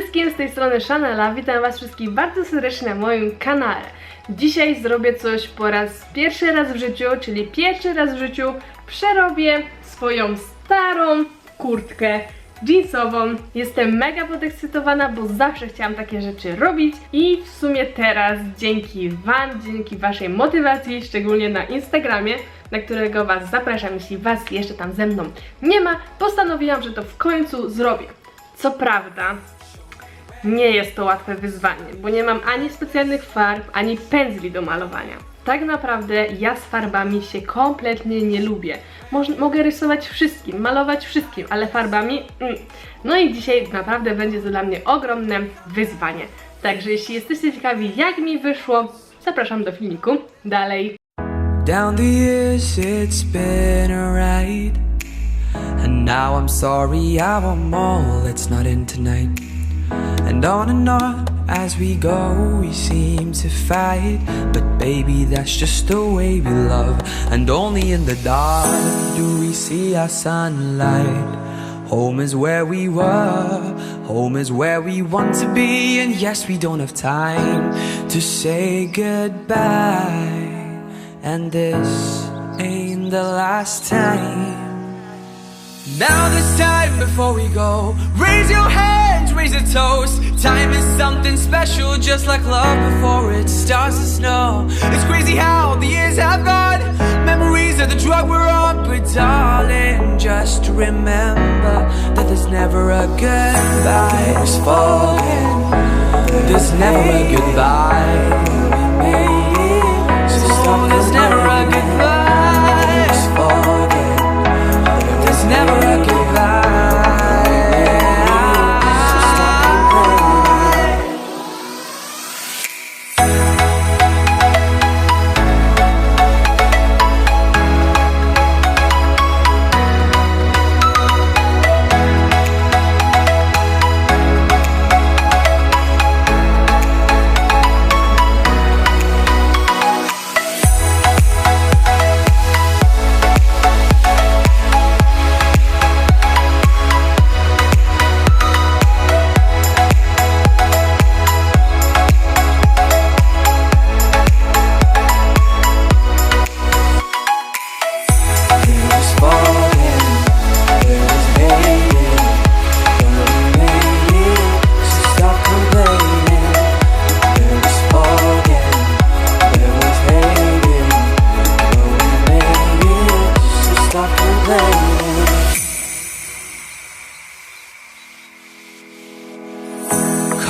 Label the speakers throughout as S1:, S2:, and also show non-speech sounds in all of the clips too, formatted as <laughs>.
S1: wszystkim, z tej strony Chanela. Witam Was wszystkich bardzo serdecznie na moim kanale. Dzisiaj zrobię coś po raz pierwszy raz w życiu, czyli pierwszy raz w życiu przerobię swoją starą kurtkę jeansową. Jestem mega podekscytowana, bo zawsze chciałam takie rzeczy robić i w sumie teraz dzięki Wam, dzięki Waszej motywacji, szczególnie na Instagramie, na którego Was zapraszam, jeśli Was jeszcze tam ze mną nie ma, postanowiłam, że to w końcu zrobię. Co prawda, nie jest to łatwe wyzwanie, bo nie mam ani specjalnych farb, ani pędzli do malowania. Tak naprawdę ja z farbami się kompletnie nie lubię. Moż, mogę rysować wszystkim, malować wszystkim, ale farbami. Mm. No i dzisiaj naprawdę będzie to dla mnie ogromne wyzwanie. Także jeśli jesteście ciekawi, jak mi wyszło, zapraszam do filmiku. Dalej.
S2: Down the years, it's been a ride. And now I'm sorry, I want more, let's not in tonight. And on and on as we go, we seem to fight. But baby, that's just the way we love. And only in the dark do we see our sunlight. Home is where we were, home is where we want to be. And yes, we don't have time to say goodbye. And this ain't the last time. Now this time before we go, raise your hands, raise a toast. Time is something special, just like love before it starts to snow. It's crazy how the years have gone. Memories of the drug we're on, but darling, just remember that there's never a goodbye. Forget, there's never a goodbye.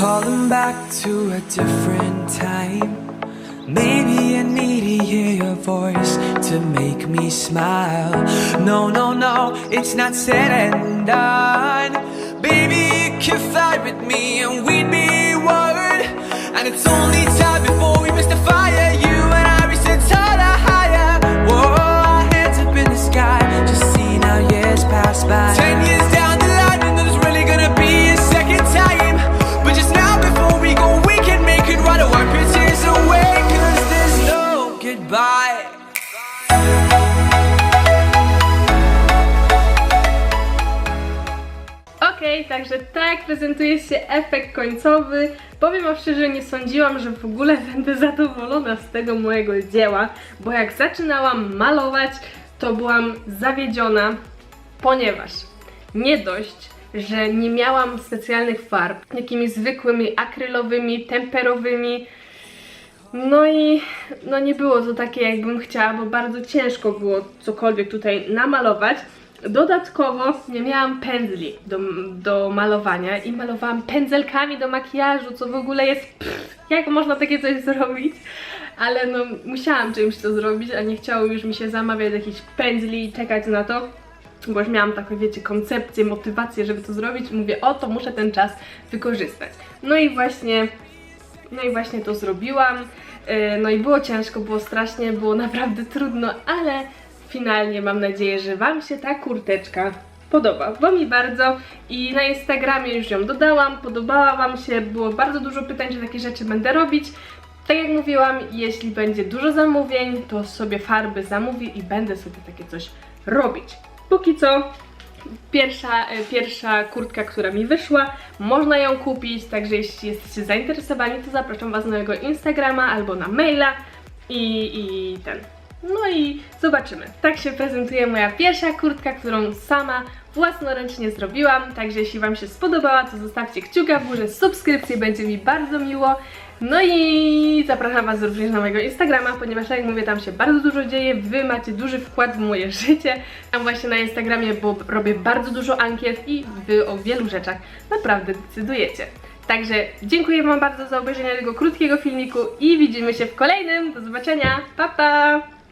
S2: Calling back to a different time. Maybe I need to hear your voice to make me smile. No, no, no, it's not said and done. Baby, you can fly with me and we'd be one. And it's only time before we miss the fire.
S1: Okej, także tak prezentuje się efekt końcowy. Powiem wam szczerze, nie sądziłam, że w ogóle będę zadowolona z tego mojego dzieła, bo jak zaczynałam malować, to byłam zawiedziona, ponieważ nie dość, że nie miałam specjalnych farb, jakimiś zwykłymi akrylowymi, temperowymi, no i no nie było to takie jakbym chciała, bo bardzo ciężko było cokolwiek tutaj namalować. Dodatkowo nie miałam pędzli do, do malowania i malowałam pędzelkami do makijażu, co w ogóle jest pff, jak można takie coś zrobić? Ale no musiałam czymś to zrobić, a nie chciało już mi się zamawiać jakichś pędzli i czekać na to bo już miałam taką, wiecie, koncepcję, motywację, żeby to zrobić. Mówię, o to muszę ten czas wykorzystać. No i właśnie no i właśnie to zrobiłam. Yy, No i było ciężko, było strasznie, było <laughs> naprawdę trudno, ale finalnie mam nadzieję, że Wam się ta kurteczka podoba, bo mi bardzo i na Instagramie już ją dodałam, podobała Wam się, było bardzo dużo pytań, czy takie rzeczy będę robić. Tak jak mówiłam, jeśli będzie dużo zamówień, to sobie farby zamówię i będę sobie takie coś robić. Póki co Pierwsza, e, pierwsza kurtka, która mi wyszła, można ją kupić, także jeśli jesteście zainteresowani, to zapraszam Was na mojego Instagrama albo na maila i, i ten. No i zobaczymy. Tak się prezentuje moja pierwsza kurtka, którą sama własnoręcznie zrobiłam. Także jeśli Wam się spodobała, to zostawcie kciuka w górze, subskrypcję, będzie mi bardzo miło. No i zapraszam Was również na mojego Instagrama, ponieważ jak mówię, tam się bardzo dużo dzieje, Wy macie duży wkład w moje <laughs> życie. Tam właśnie na Instagramie, bo robię bardzo dużo ankiet i Wy o wielu rzeczach naprawdę decydujecie. Także dziękuję Wam bardzo za obejrzenie tego krótkiego filmiku i widzimy się w kolejnym. Do zobaczenia. Pa pa!